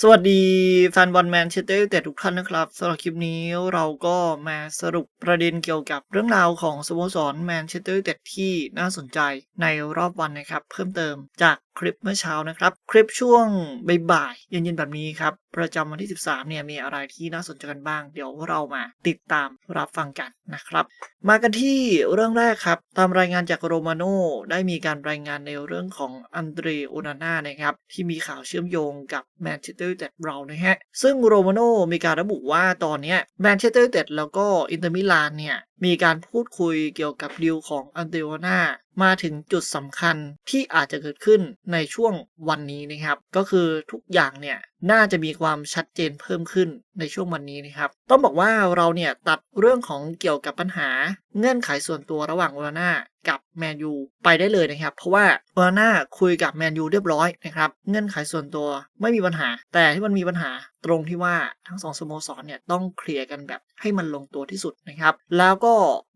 สวัสดีแฟนบอลแมนเชสเตอร์ยูไนเต็ดทุกท่านนะครับสำหรับคลิปนี้เราก็มาสรุปประเด็นเกี่ยวกับเรื่องราวของสโมสรแมนเชสเตอร์ยูไนเต็ดที่น่าสนใจในรอบวันนะครับ เพิ่มเติมจาก คลิปเมื่อเช้านะครับ คลิปช่วงบ่ายๆเย็นๆแบบนี้ครับ ประจำวันที่ 13 เนี่ยมีอะไรที่น่าสนใจกันบ้าง เดี๋ยวเรามาติดตามรับฟังกันนะครับ มากันที่เรื่องแรกครับ ตามรายงานจากโรมาโน่ได้มีการรายงานในเรื่องของอันเดรโอนาน่านะครับ ที่มีข่าวเชื่อมโยงกับแมนเชสเตอร์ยูไนเต็ดเรานะฮะซึ่งโรมาโน่มีการระบุว่าตอนนี้แมนเชสเตอร์ยูไนเต็ดแล้วก็อินเตอร์มิลานเนี่ยมีการพูดคุยเกี่ยวกับดีลของอันเดโอนามาถึงจุดสำคัญที่อาจจะเกิดขึ้นในช่วงวันนี้นะครับ ก็คือทุกอย่างเนี่ย น่าจะมีความชัดเจนเพิ่มขึ้นในช่วงวันนี้นะครับ ต้องบอกว่าเราเนี่ยตัดเรื่องของเกี่ยวกับปัญหา เงื่อนไขส่วนตัวระหว่างโอนาน่ากับแมนยูไปได้เลยนะครับ เพราะว่าโอนาน่าคุยกับแมนยูเรียบร้อยนะครับ เงื่อนไขส่วนตัวไม่มีปัญหา แต่ที่มันมีปัญหาตรงที่ว่าทั้งสองสโมสรเนี่ยต้องเคลียร์กันแบบให้มันลงตัวที่สุดนะครับ แล้วก็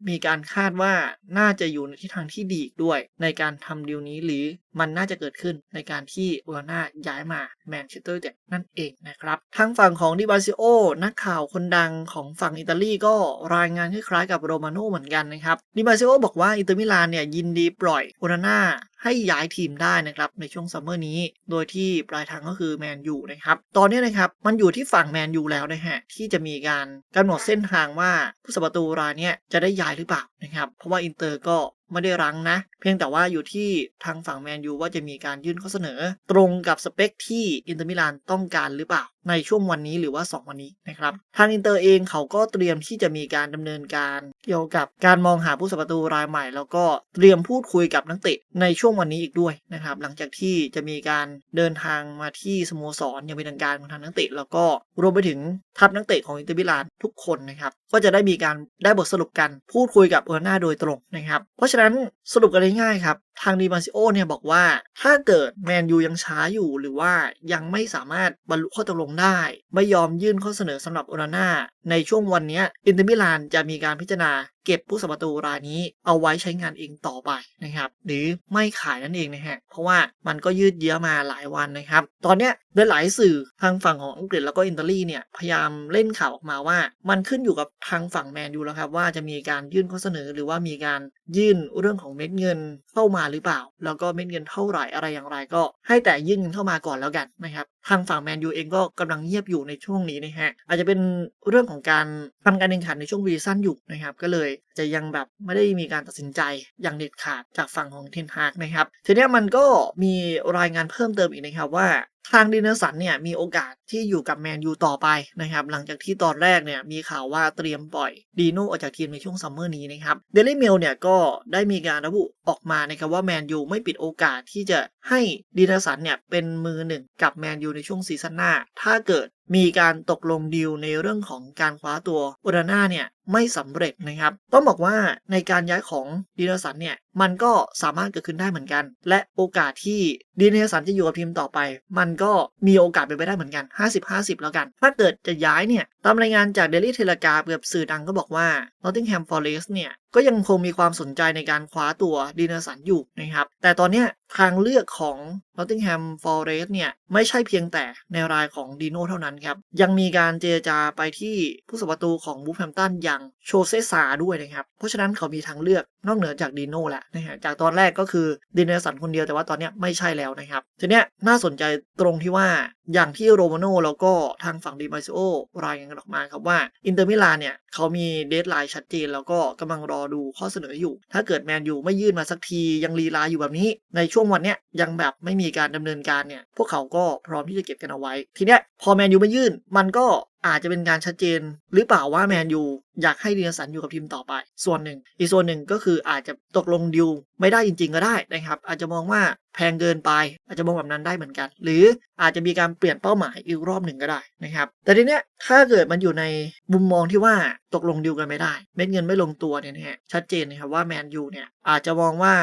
มีการคาดว่าน่าจะอยู่ในทิศทางที่ดีด้วย ในการทำดีลนี้หรือมันน่าจะเกิดขึ้นในการที่โอนาน่าย้ายมาแมนเชสเตอร์เต็ดนั่นเองนะครับทางฝั่งของดิบาซิโอนักข่าวคนดังของฝั่งอิตาลีก็รายงานคล้ายๆกับโรมาโน่เหมือนกันนะครับดิบาซิโอบอกว่าอินเตอร์มิลานเนี่ยยินดีปล่อยโอนาน่าให้ย้ายทีมได้นะครับในช่วงซัมเมอร์นี้ โดยที่ปลายทางก็คือแมนยูนะครับ ตอนนี้นะครับมันอยู่ที่ฝั่งแมนยูแล้วนะฮะที่จะมีการกำหนดเส้นทางว่าผู้สัประตูรายนี้จะได้ย้ายหรือเปล่านะครับ เพราะว่าอินเตอร์ก็ ไม่ได้รั้งนะ เพียงแต่ว่าอยู่ที่ทางฝั่งแมนยูว่าจะมีการยื่นข้อเสนอ ตรงกับสเปคที่อินเตอร์มิลานต้องการหรือเปล่า ในช่วงวันนี้หรือว่า 2 วันนี้นะครับ ทางอินเตอร์เองเขาก็เตรียมที่จะมีการดำเนินการเกี่ยวกับการมองหาผู้สัประตูรายใหม่ แล้วก็เตรียมพูดคุยกับนักเตะในช่วงวันนี้อีกด้วยนะครับ หลังจากที่จะมีการเดินทางมาที่สโมสรอย่างเป็นทางการของทางนักเตะแล้วก็รวมไปถึงทัพนักเตะของอินเตอร์มิลานทุกคนนะครับก็จะได้มีการได้บทสรุปกันพูดคุยกับออร์นาโดยตรงนะครับ เพราะฉะนั้นสรุปกันง่ายๆครับ ทางดีมาซิโอเนี่ยบอกว่าถ้าเกิดแมนยูยังช้าอยู่หรือว่ายังไม่สามารถบรรลุข้อตกลงได้ ไม่ยอมยื่นข้อเสนอสำหรับโอนาน่าในช่วงวันนี้อินเตอร์มิลานจะมีการพิจารณา เก็บผู้สัประตูรายนี้เอาไว้ใช้งานเองต่อไปนะครับหรือไม่ขายนั่นเองนะฮะเพราะว่ามันก็ยืดเยื้อมาหลายวันนะครับ ตอนเนี้ยหลายสื่อทางฝั่งของอังกฤษแล้วก็อิตาลีเนี่ยพยายามเล่นข่าวออกมาว่า มันขึ้นอยู่กับทางฝั่งแมนยูแล้วครับว่าจะมีการยื่นข้อเสนอหรือว่ามีการยื่นเรื่องของเม็ดเงินเข้ามาหรือเปล่า แล้วก็เม็ดเงินเท่าไหร่อะไรอย่างไรก็ ให้แต่ยื่นเงินเข้ามาก่อนแล้วกันนะครับทางฝั่งแมนยูเองก็กำลังเงียบอยู่ในช่วงนี้นะฮะอาจจะเป็นเรื่องของการทำการแข่งขันในช่วงวีซันอยู่นะครับก็เลยจะยังแบบไม่ได้มีการตัดสินใจอย่างเด็ดขาดจากฝั่งของเทนฮากนะครับทีนี้มันก็มีรายงานเพิ่มเติมอีกนะครับว่าทางดินเนอร์สันเนี่ยมีโอกาสที่อยู่กับแมนยูต่อไปนะครับหลังจากที่ตอนแรกเนี่ยมีข่าวว่าเตรียมปล่อยดีโน่ออกจากทีมในช่วงซัมเมอร์นี้นะครับเดลิเมลเนี่ยก็ได้มีการระบุออกมานะครับว่าแมนยูไม่ปิดโอกาสที่จะให้ดินเนอร์สันเนี่ยเป็นมือหนึ่งกับแมนยูในช่วงซีซั่นหน้า ถ้าเกิด มีการตกลงดีลในเรื่องของการคว้าตัวโอดาน่าเนี่ยไม่สำเร็จนะครับ ต้องบอกว่าในการย้ายของดีเนอสันเนี่ยมันก็สามารถเกิดขึ้นได้เหมือนกัน และโอกาสที่ดีเนอสันจะอยู่กับทีมต่อไป มันก็มีโอกาสเป็นไปได้เหมือนกัน 50-50 แล้วกัน ถ้าเกิดจะย้ายเนี่ย ตามรายงานจากเดลี่เทเลกราฟกับสื่อดังก็บอกว่า Nottingham Forest เนี่ยก็ยังคงมีความสนใจในการคว้าตัวดีเนอร์สันอยู่นะครับ แต่ตอนนี้ทางเลือกของ Nottingham Forest เนี่ยไม่ใช่เพียงแต่ในรายของดีโน่เท่านั้นครับ ยังมีการเจรจาไปที่ผู้สประตูของบูฟแฮมตันอย่างโชเซซาด้วยนะครับ เพราะฉะนั้นเขามีทางเลือกนอกเหนือจากดีโน่แหละนะฮะจากตอนแรกก็คือดีเนอร์สันคนเดียวแต่ว่าตอนนี้ไม่ใช่แล้วนะครับ ทีนี้น่าสนใจตรงที่ว่าอย่างที่โรมาโน่แล้วก็ทางฝั่งดีมาซิโอรายงานออกมาครับว่าอินเตอร์มิลานเนี่ยเขามีเดทไลน์ชัดเจน แล้วก็กำลังรอดูข้อเสนออยู่ ถ้าเกิดแมนยูไม่ยื่นมาสักทียังลีลาอยู่แบบนี้ ในช่วงวันเนี้ยยังแบบไม่มีการดำเนินการเนี่ยพวกเขาก็พร้อมที่จะเก็บกันเอาไว้ ทีเนี้ยพอแมนยูไม่ยื่นมันก็อาจจะเป็นการชัดเจนหรือเปล่าว่าแมนยู อยากให้ดีนสันอยู่กับทีมต่อไป ส่วนหนึ่ง อีกส่วนหนึ่งก็คืออาจจะตกลงดิวไม่ได้จริง ๆ ก็ได้นะครับ อาจจะมองว่าแพงเกินไป อาจจะมองแบบนั้นได้เหมือนกัน หรืออาจจะมีการเปลี่ยนเป้าหมายอีกรอบหนึ่งก็ได้นะครับ แต่ทีเนี้ยถ้าเกิดมันอยู่ในมุมมองที่ว่าตกลงดิวกันไม่ได้ เม็ดเงินไม่ลงตัวเนี่ยนะฮะชัดเจนนะครับว่าแมนยูเนี่ยอาจจะมองว่า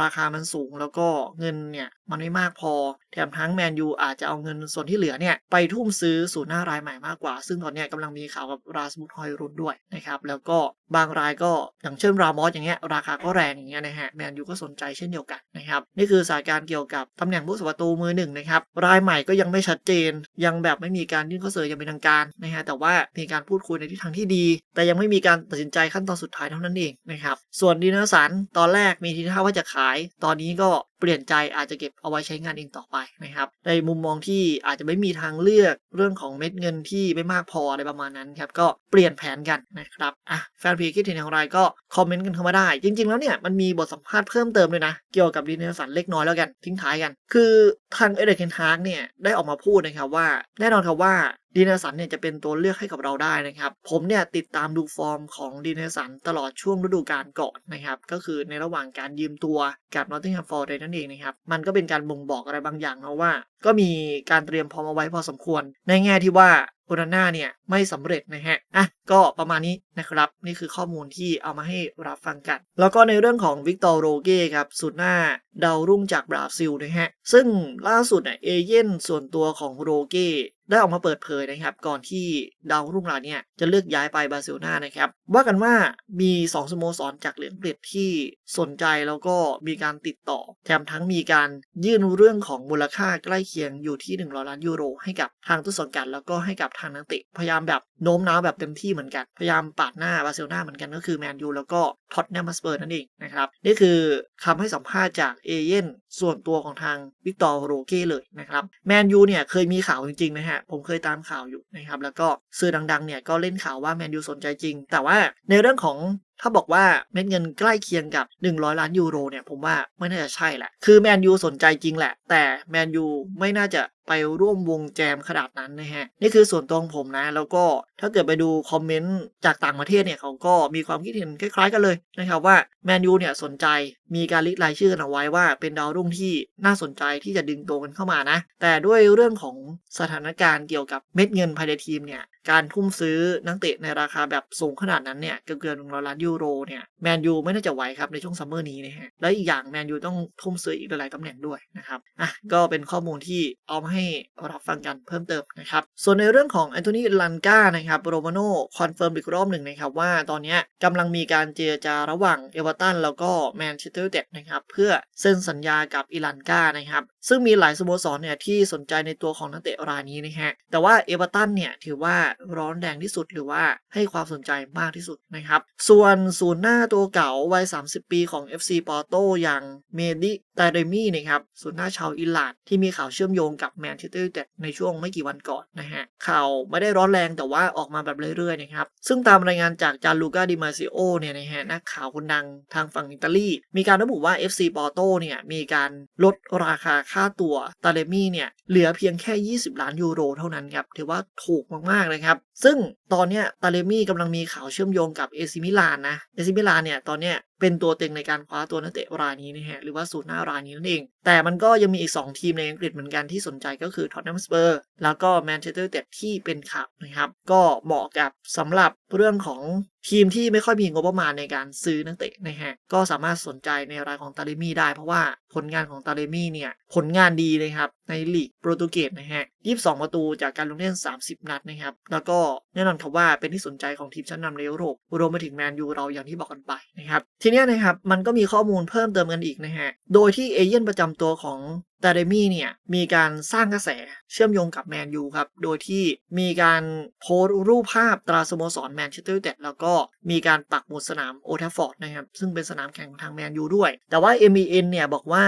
ราคามันสูงแล้วก็เงินเนี่ยมันไม่มากพอ แถมทั้งแมนยูอาจจะเอาเงินส่วนที่เหลือเนี่ยไปทุ่มซื้อสู่หน้ารายใหม่มากกว่า ซึ่งตอนนี้กำลังมีข่าวกับราสมุทฮอยรุนด้วยนะครับครับ แล้วก็ บางรายก็อย่างเช่นรามอสอย่างเงี้ยราคาก็แรงอย่างเงี้ยนะฮะแมนยูก็สนใจเช่นเดียวกันนะครับนี่คือสถานการ์เกี่ยวกับตำแหน่งผู้สาประตูมือหนึ่งนะครับรายใหม่ก็ยังไม่ชัดเจน ยังแบบไม่มีการยื่นข้อเสนอย่างเป็นทางการนะฮะแต่ว่ามีการพูดคุยในทิศทางที่ดี แต่ยังไม่มีการตัดสินใจขั้นตอนสุดท้ายเท่านั้นเองนะครับส่วนดีเนอร์สันตอนแรกมีทีท่าว่าจะขาย ตอนนี้ก็เปลี่ยนใจอาจจะเก็บเอาไว้ใช้งานเองต่อไปนะครับในมุมมองที่อาจจะไม่มีทางเลือกเรื่องของเม็ดเงินที่ไม่มากพออะไรประมาณนั้นครับก็เปลี่ยนแผนกันนะครับอะแฟนเพีคิดเห็นอย่างไรก็คอมเมนต์กันเข้ามาได้ จริง ๆ แล้วเนี่ยมันมีบทสัมภาษณ์เพิ่มเติมเลยนะ เกี่ยวกับดีเนอสันเล็กน้อยแล้วกันทิ้งท้ายกัน คือทางเอเดกเคนฮาร์กเนี่ยได้ออกมาพูดนะครับว่าแน่นอนครับว่า ดีนสันเนี่ยจะเป็นตัวเลือกให้กับเราได้นะครับ ผมเนี่ยติดตามดูฟอร์มของดีนสันตลอดช่วงฤดูกาลก่อนนะครับ ก็คือในระหว่างการยืมตัวกับนอตติงแฮมฟอร์เรนั่นเองนะครับ มันก็เป็นการบ่งบอกอะไรบางอย่างนะว่า ก็มีการเตรียมพร้อมเอาไว้พอสมควร ในแง่ที่ว่าโอนาน่าเนี่ยไม่สำเร็จนะฮะ อะ ก็ประมาณนี้นะครับ นี่คือข้อมูลที่เอามาให้รับฟังกัน แล้วก็ในเรื่องของวิกตอร์โรเก้ครับ สุดหน้าดาวรุ่งจากบราซิลนะฮะ ซึ่งล่าสุดเนี่ยเอเย่นส่วนตัวของโรเก้ ได้ออกมาเปิดเผยนะครับ ก่อนที่ดาวรุ่งรายเนี่ยจะเลือกย้ายไปบาร์เซโลนานะครับ ว่ากันว่ามี 2 สโมสรจากเหรียญเปรียบที่สนใจแล้วก็มีการติดต่อ แถมทั้งมีการยื่นเรื่องของมูลค่าใกล้เคียงอยู่ที่ 100 ล้านยูโร ให้กับทางต้นสังกัดแล้วก็ให้กับทางนักเตะพยายามแบบโน้มน้าวแบบเต็มที่เหมือนกัน พยายามปาดหน้าบาร์เซโลนาเหมือนกันก็คือแมนยูแล้วก็ท็อตแนมสเปอร์นั่นเองนะครับนี่คือคำให้สัมภาษณ์จากเอเย่น ส่วนตัวของทางวิกตอร์โรเก้เลยนะครับแมนยูเนี่ยเคยมีข่าวจริงๆนะฮะผมเคยตามข่าวอยู่นะครับแล้วก็สื่อดังๆเนี่ยก็เล่นข่าวว่าแมนยูสนใจจริง แต่ว่าในเรื่องของ ถ้าบอกว่าเม็ดเงินใกล้เคียงกับ 100 ล้านยูโรเนี่ยผมว่าไม่น่าจะใช่แหละ คือแมนยูสนใจจริงแหละ แต่แมนยูไม่น่าจะไปร่วมวงแจมขนาดนั้นนะฮะ นี่คือส่วนตัวของผมนะ แล้วก็ถ้าเกิดไปดูคอมเมนต์จากต่างประเทศเนี่ยเขาก็มีความคิดเห็นคล้ายๆกันเลยนะครับว่าแมนยูเนี่ยสนใจมีการลิสต์รายชื่อกันเอาไว้ว่าเป็นดาวรุ่งที่น่าสนใจที่จะดึงตัวกันเข้ามานะ แต่ด้วยเรื่องของสถานการณ์เกี่ยวกับเม็ดเงินภายในทีมเนี่ย การทุ่มซื้อนักเตะในราคาแบบสูงขนาดนั้นเนี่ยเกือบๆหนึ่งร้อยล้านยูโรเนี่ยแมนยูไม่น่าจะไหวครับในช่วงซัมเมอร์นี้นะฮะและอีกอย่างแมนยูต้องทุ่มซื้ออีกหลายตำแหน่งด้วยนะครับอะก็เป็นข้อมูลที่เอามาให้รับฟังกันเพิ่มเติมนะครับส่วนในเรื่องของแอนโทนีลันกานะครับโรมาโน่คอนเฟิร์มอีกรอบหนึ่งนะครับว่าตอนนี้กำลังมีการเจรจาระหว่างเอเวอร์ตันแล้วก็แมนเชสเตอร์ยูไนเต็ดนะครับเพื่อเซ็นสัญญากับอิลันกานะครับซึ่งมีหลายสโมสรเนี่ยที่สนใจในตัวของนักเตะรายนี้นะฮะแต่ว่าเอเวอร์ตันเนี่ยถือว่าร้อนแรงที่สุดหรือว่าให้ความสนใจมากที่สุดนะครับ ส่วนศูนย์หน้าตัวเก่าวัย 30 ปีของ FC ปอร์โตอย่างเมดิตาเดมี่นะครับศูนย์หน้าชาวอิหร่านที่มีข่าวเชื่อมโยงกับแมนเชสเตอร์ยูไนเต็ดในช่วงไม่กี่วันก่อนนะฮะข่าวไม่ได้ร้อนแรงแต่ว่าออกมาแบบเรื่อยๆนะครับซึ่งตามรายงานจากจานลูกาดิมาซิโอเนี่ยนะฮะนักข่าวคนดังทางฝั่งอิตาลีมีการระบุว่า FC ปอร์โตเนี่ยมีการลดราคาค่าตัวตาเดมี่เนี่ยเหลือเพียงแค่ 20 ล้านยูโรเท่านั้นครับถือว่าถูกมากๆเลยครับซึ่งตอนเนี้ยตาเลมี่กำลังมีข่าวเชื่อมโยงกับเอซิมิลานนะเอซิมิลานเนี่ยตอนเนี้ยเป็นตัวเต็งในการคว้าตัวนักเตะรายนี้นะฮะหรือว่าสูตรหน้ารายนี้นั่นเอง แต่มันก็ยังมีอีก 2 ทีมในอังกฤษเหมือนกันที่สนใจก็คือท็อตแนมสเปอร์แล้วก็แมนเชสเตอร์ยูไนเต็ดที่เป็นข่าวนะครับ ก็เหมาะกับสำหรับเรื่องของทีมที่ไม่ค่อยมีงบประมาณในการซื้อนักเตะนะฮะก็สามารถสนใจในรายของตาเลมี่ได้ เพราะว่าผลงานของตาเลมี่เนี่ยผลงานดีเลยครับในลีกโปรตุเกสนะฮะ22 ประตูจากการลงเล่น 30 นัดนะครับแล้วก็แน่นอนครับว่าเป็นที่สนใจของทีมชั้นนำในยุโรปรวมไปถึงแมนยูเราอย่างที่บอกกันไปนะครับทีนี้นะครับมันก็มีข้อมูลเพิ่มเติมกันอีกนะฮะโดยที่เอเย่นประจำตัวของ แตาเดมี่เนี่ยมีการสร้างกระแสเชื่อมโยงกับแมนยูครับ โดยที่มีการโพสต์รูปภาพตราสโมสรแมนเชสเตอร์ยูไนเต็ดแล้วก็มีการปักหมุดสนามโอทัฟฟอร์ดนะครับซึ่งเป็นสนามแข่งของทางแมนยูด้วย แต่ว่า MEN เนี่ยบอกว่า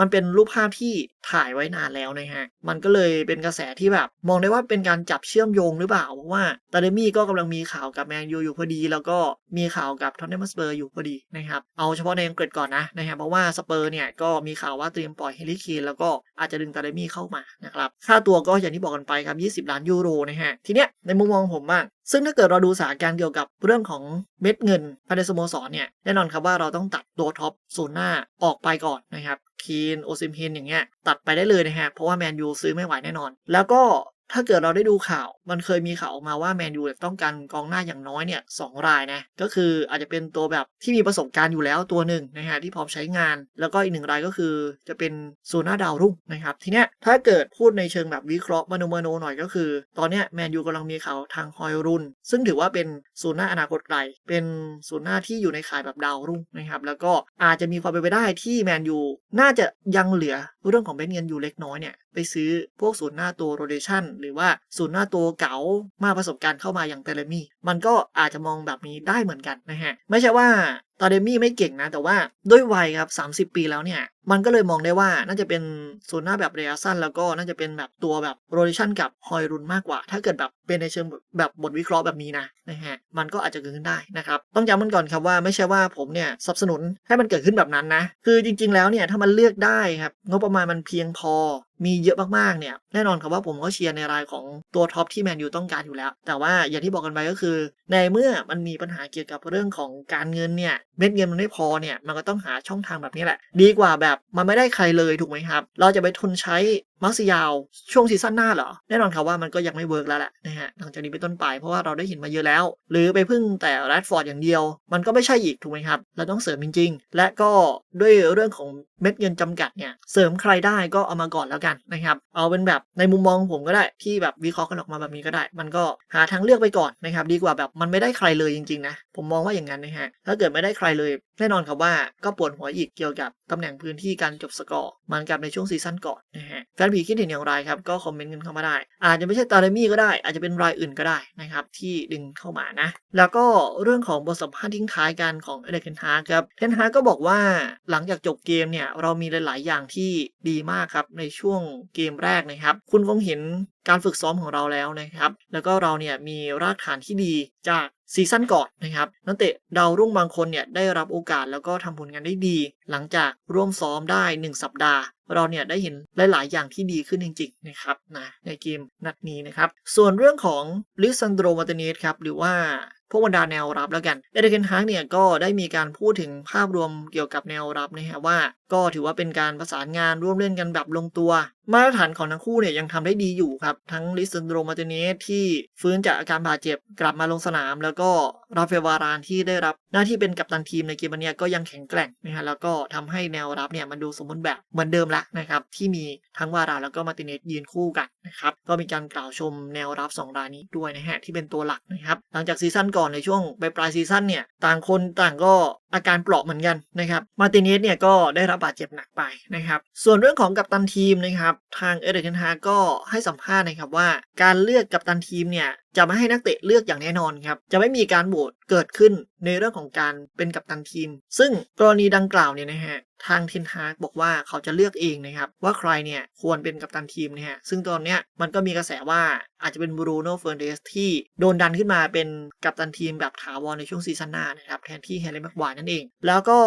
มันเป็นรูปภาพที่ถ่ายไว้นานแล้วนะฮะ มันก็เลยเป็นกระแสที่แบบ มองได้ว่าเป็นการจับเชื่อมโยงหรือเปล่า เพราะว่าตาเดมี่ก็กำลังมีข่าวกับแมนยูอยู่พอดี แล้วก็มีข่าวกับทอนเนมสเปอร์อยู่พอดีนะครับ เอาเฉพาะในอังกฤษก่อนนะนะฮะ เพราะว่าสเปอร์เนี่ยก็มีข่าวว่าเตรียมปล่อยเฮลิเคนแล้วก็อาจจะดึงตาเดมี่เข้ามานะครับค่าตัวก็อย่างที่บอกกันไปครับ 20 ล้านยูโรนะฮะทีเนี้ยในมุมมองผมบ้างซึ่งถ้าเกิดเราดูสถานการณ์เกี่ยวกับเรื่องของเม็ดเงินภายในสโมสรเนี่ยแน่นอนครับว่าเราต้องตัดตัวท็อปศูนย์หน้าออกไปก่อนนะครับคีนโอซิมเฮนอย่างเงี้ยตัดไปได้เลยนะฮะเพราะว่าแมนยูซื้อไม่ไหวแน่นอน แล้วก็ ถ้าเกิดเราได้ดูข่าว มันเคยมีข่าวออกมาว่าแมนยูต้องการกองหน้าอย่างน้อยเนี่ยสองรายนะ ก็คืออาจจะเป็นตัวแบบที่มีประสบการณ์อยู่แล้วตัวหนึ่งนะฮะที่พร้อมใช้งาน แล้วก็อีกหนึ่งรายก็คือจะเป็นซูน่าดาวรุ่งนะครับ ทีเนี้ยถ้าเกิดพูดในเชิงแบบวิเคราะห์มโนมโนหน่อยก็คือ ตอนเนี้ยแมนยูกำลังมีข่าวทางฮอยรุน ซึ่งถือว่าเป็นศูนย์หน้าอนาคตไกล เป็นศูนย์หน้าที่อยู่ในข่ายแบบดาวรุ่งนะครับ แล้วก็อาจจะมีความเป็นไปได้ที่แมนยูน่าจะยังเหลือเรื่องของเบ็ดเงินอยู่เล็กน้อยเนี่ยไปซื้อพวกศูนย์หน้าตัวโรเดชันหรือว่าศูนย์หน้าตัวเก๋ามาประสบการณ์เข้ามาอย่างเตเลมี่มันก็อาจจะมองแบบนี้ได้เหมือนกันนะฮะไม่ใช่ว่า ตาเดมี่ไม่เก่งนะ แต่ว่าด้วยวัยครับ 30 ปีแล้วเนี่ย มันก็เลยมองได้ว่าน่าจะเป็นศูนย์หน้าแบบระยะสั้น แล้วก็น่าจะเป็นแบบตัวแบบโรเดชันกับฮอยรุนมากกว่า ถ้าเกิดแบบเป็นในเชิงแบบบทวิเคราะห์แบบนี้นะนะฮะมันก็อาจจะเกิดขึ้นได้นะครับต้องย้ำมันก่อนครับว่าไม่ใช่ว่าผมเนี่ยสนับสนุนให้มันเกิดขึ้นแบบนั้นนะคือจริง ๆ แล้วเนี่ยถ้ามันเลือกได้ครับงบประมาณมันเพียงพอมีเยอะมากๆเนี่ยแน่นอนครับว่าผมก็เชียร์ในรายของตัวท็อปที่แมนยูต้องการอยู่แล้ว แต่ว่าอย่างที่บอกกันไปก็คือ ในเมื่อมันมีปัญหาเกี่ยวกับเรื่องของการเงินเนี่ย เม็ดเงินมันไม่พอเนี่ยมันก็ต้องหาช่องทางแบบนี้แหละ ดีกว่าแบบมันไม่ได้ใครเลยถูกไหมครับ เราจะไปทุนใช้ มาร์ซิยาวช่วงซีซั่นหน้าเหรอ แน่นอนครับว่ามันก็ยังไม่เวิร์กแล้วแหละนะฮะหลังจากนี้เป็นต้นไปเพราะว่าเราได้เห็นมาเยอะแล้ว หรือไปพึ่งแต่แรดฟอร์ดอย่างเดียว มันก็ไม่ใช่อีกถูกไหมครับ เราต้องเสริมจริง ๆ และก็ด้วยเรื่องของเม็ดเงินจำกัดเนี่ยเสริมใครได้ก็เอามาก่อนแล้วกันนะครับ เอาเป็นแบบในมุมมองผมก็ได้ที่แบบวิเคราะห์กันออกมาแบบนี้ก็ได้ มันก็หาทางเลือกไปก่อนนะครับดีกว่าแบบมันไม่ได้ใครเลยจริงๆนะผมมองว่าอย่างนั้นนะฮะถ้าเกิดไม่ได้ใครเลยแน่นอนครับว่าก็ปวดหัวอีกเกี่ยวกับตำแหน่งพื้นที่การจบสกอร์มันกับในช่วงซีซั่นก่อนนะฮะแฟนผีคิดเห็นอย่างไรครับ ก็คอมเมนต์กันเข้ามาได้ อาจจะไม่ใช่ตาเรมี่ก็ได้ อาจจะเป็นรายอื่นก็ได้นะครับ ที่ดึงเข้ามานะ แล้วก็เรื่องของบทสัมภาษณ์ทิ้งท้ายกันของเอเดนเทนฮาร์ครับเทนฮาร์ก็บอกว่าหลังจากจบเกมเนี่ยเรามีหลาย ๆ อย่างที่ดีมากครับในช่วงเกมแรกนะครับ คุณคงเห็น การฝึกซ้อมของเราแล้วนะครับ แล้วก็เราเนี่ยมีรากฐานที่ดีจากซีซั่นก่อนนะครับนักเตะดาวรุ่งบางคนเนี่ยได้รับโอกาสแล้วก็ทำผลงานได้ดี หลังจากร่วมซ้อมได้ 1 สัปดาห์ เราเนี่ยได้เห็นหลาย ๆ อย่างที่ดีขึ้นจริง ๆ นะครับนะในเกมนัดนี้นะครับ ส่วนเรื่องของลิซันโดมาตเนสครับหรือว่า พวกบรรดาแนวรับแล้วกันเอเดเกนฮาร์กเนี่ยก็ได้มีการพูดถึงภาพรวมเกี่ยวกับแนวรับนะฮะว่า ก็ถือว่าเป็นการประสานงานร่วมเล่นกันแบบลงตัว มาตรฐานของทั้งคู่เนี่ยยังทำได้ดีอยู่ครับ ทั้งลิซันโดมาตเนสที่ฟื้นจากอาการบาดเจ็บกลับมาลงสนาม แล้วก็ราฟเฟลวารานที่ได้รับหน้าที่เป็นกัปตันทีมในเกมนี้ก็ยังแข็งแกร่งนะฮะแล้วก็ทำให้แนวรับเนี่ยมันดูสมบูรณ์แบบเหมือนเดิมละนะครับที่มีทั้งวารานแล้วก็มาติเนสยืนคู่กันนะครับก็มีการกล่าวชมแนวรับสองรายนี้ด้วยนะฮะที่เป็นตัวหลักนะครับหลังจากซีซั่นกอนในช่วงปลายซีซั่นเนี่ย ต่างคนต่างก็อาการเปราะเหมือนกันนะครับ มาร์ติเนสเนี่ยก็ได้รับบาดเจ็บหนักไปนะครับ ส่วนเรื่องของกัปตันทีมนะครับ ทางเอเดนฮาก็ให้สัมภาษณ์นะครับว่า การเลือกกัปตันทีมเนี่ยจะไม่ให้นักเตะเลือกอย่างแน่นอนครับ จะไม่มีการโหวตเกิดขึ้นในเรื่องของการเป็นกัปตันทีม ซึ่งกรณีดังกล่าวเนี่ยนะฮะทางเทนฮากบอกว่าเขาจะเลือกเองนะครับว่าใครเนี่ยควรเป็นกัปตันทีมนะฮะซึ่งตอนเนี้ยมันก็มีกระแสว่าอาจจะเป็นบรูโน่เฟอร์เดสที่โดนดันขึ้นมาเป็นกัปตันทีมแบบถาวรในช่วงซีซั่นหน้านะครับแทนที่แฮร์รี่แม็กวายนั่นเอง แล้วก็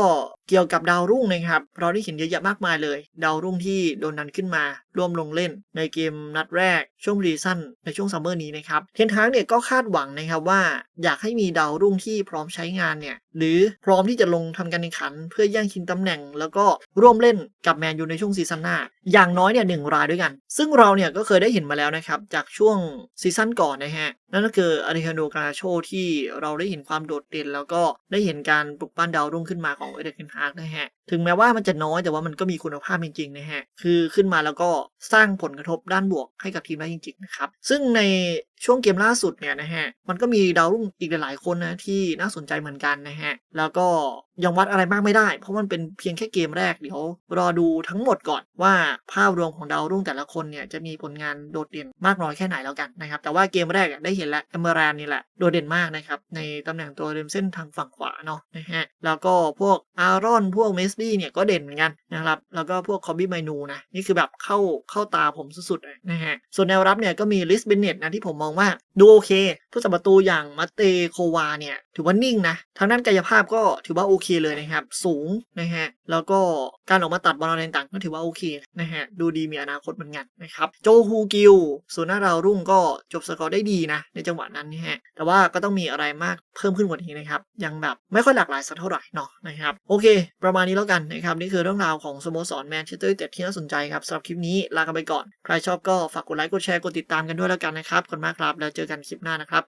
เกี่ยวกับดาวรุ่งนะครับ เราได้เห็นเยอะแยะมากมายเลย ดาวรุ่งที่โดนนันขึ้นมา ร่วมลงเล่นในเกมนัดแรก ช่วงรีซั่นในช่วงซัมเมอร์นี้นะครับ เทนทางเนี่ยก็คาดหวังนะครับว่าอยากให้มีดาวรุ่งที่พร้อมใช้งานเนี่ยหรือพร้อมที่จะลงทำการแข่งขัน เพื่อแย่งชิงตำแหน่ง แล้วก็ร่วมเล่นกับแมนยูในช่วงซีซั่นหน้า อย่างน้อยเนี่ยหนึ่งรายด้วยกัน ซึ่งเราเนี่ยก็เคยได้เห็นมาแล้วนะครับ จากช่วงซีซั่นก่อนนะฮะ นั่นก็คืออาริฮาโดกาโชที่เราได้เห็นความโดดเด่น แล้วก็ได้เห็นการปลุกปั้นดาวรุ่งขึ้นมาของเอเดนฮาร์กนะฮะ ถึงแม้ว่ามันจะน้อยแต่ว่ามันก็มีคุณภาพจริงๆนะฮะ คือขึ้นมาแล้วก็สร้างผลกระทบด้านบวกให้กับทีมได้จริงๆนะครับ ซึ่งในช่วงเกมล่าสุดเนี่ยนะฮะ มันก็มีดาวรุ่งอีกหลายๆคนนะที่น่าสนใจเหมือนกันนะฮะ แล้วก็ ยังวัดอะไรมากไม่ได้ เพราะมันเป็นเพียงแค่เกมแรกเดี๋ยวรอดูทั้งหมดก่อนว่าภาพรวมของดาวรุ่งแต่ละคนเนี่ยจะมีผลงานโดดเด่นมากน้อยแค่ไหนแล้วกันนะครับแต่ว่าเกมแรกได้เห็นแล้วเอเมอรานนี่แหละโดดเด่นมากนะครับในตำแหน่งตัวริมเส้นทางฝั่งขวาเนาะนะฮะแล้วก็พวกอารอนพวกเมสดี้เนี่ยก็เด่นเหมือนกันนะครับแล้วก็พวกคอบบี้ไมนูนะนี่คือแบบเข้าเข้าตาผมสุดๆเลยนะฮะส่วนแนวรับเนี่ยก็มีลิสเบนเน็ตนะที่ผมมองว่าดูโอเคผู้สัมประตูอย่างมัตเตโควาเนี่ยถือว่านิ่งนะทางด้านกายภาพก็ถือว่าโอเคเลยนะครับ สูงนะฮะแล้วก็การออกมาตัดบอลอะไรต่างๆก็ถือว่าโอเคนะฮะดูดีมีอนาคตเหมือนกันนะครับโจฮูกิลส่วนหน้าเรารุ่งก็จบสกอร์ได้ดีนะ ในจังหวะนั้นนะฮะแต่ว่าก็ต้องมีอะไรมากเพิ่มขึ้นกว่านี้นะครับ ยังแบบไม่ค่อยหลากหลายสักเท่าไหร่เนาะนะครับโอเค ประมาณนี้แล้วกันนะครับนี่คือเรื่องราวของสโมสรแมนเชสเตอร์ยูไนเต็ดที่น่าสนใจครับสำหรับคลิปนี้ลากันไปก่อน ใครชอบก็ฝากกดไลค์กดแชร์กดติดตามกันด้วยแล้วกันนะครับขอบคุณมากครับแล้วเจอกันคลิปหน้านะครับ